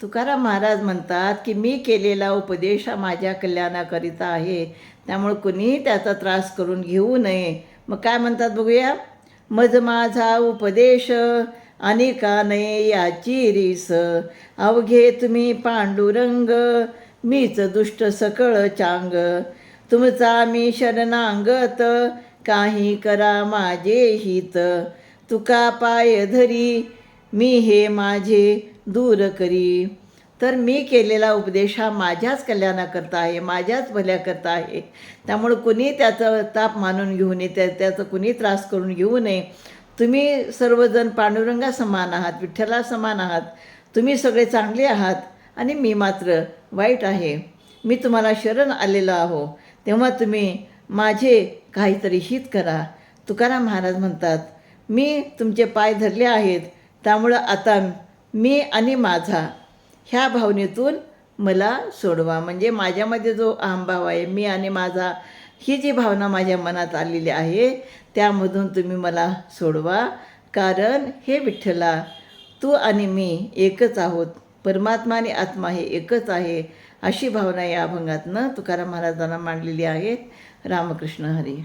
तुकाराम महाराज म्हणतात की मी केलेला उपदेश हा माझ्या कल्याणाकरिता आहे. त्यामुळे कुणी त्याचा त्रास करून घेऊ नये. मग काय म्हणतात बघूया? मज माझा उपदेश अनेका नये याची रीस. अवघे तुम्ही पांडुरंग मीच दुष्ट सकळ चांग. तुमचा मी शरणांगत काही करा माझे हित. तुका पाय धरी मी हे माझे दूर करी. तर मी केलेला उपदेश हा माझ्याच कल्याणाकरता आहे माझ्याच भल्याकरता आहे. त्यामुळं कुणी त्याचा ताप मानून घेऊ नये त्या त्याचा कुणी त्रास करून घेऊ नये. तुम्ही सर्वजण पांडुरंगा समान आहात विठ्ठला समान आहात. तुम्ही सगळे चांगले आहात आणि मी मात्र वाईट आहे. मी तुम्हाला शरण आलेलो आहो. तेव्हा तुम्ही माझे काहीतरी हित करा. तुकाराम महाराज म्हणतात मी तुमचे पाय धरले आहेत त्यामुळं आता मी आणि माझा ह्या भावनेतून मला सोडवा. म्हणजे माझ्यामध्ये जो अहंभाव आहे मी आणि माझा ही जी भावना माझ्या मनात आलेली आहे त्यामधून तुम्ही मला सोडवा. कारण हे विठ्ठला तू आणि मी एकच आहोत. परमात्मा आणि आत्मा हे एकच आहे अशी भावना या अभंगातनं तुकाराम महाराजांना मांडलेली आहे रामकृष्ण हरी.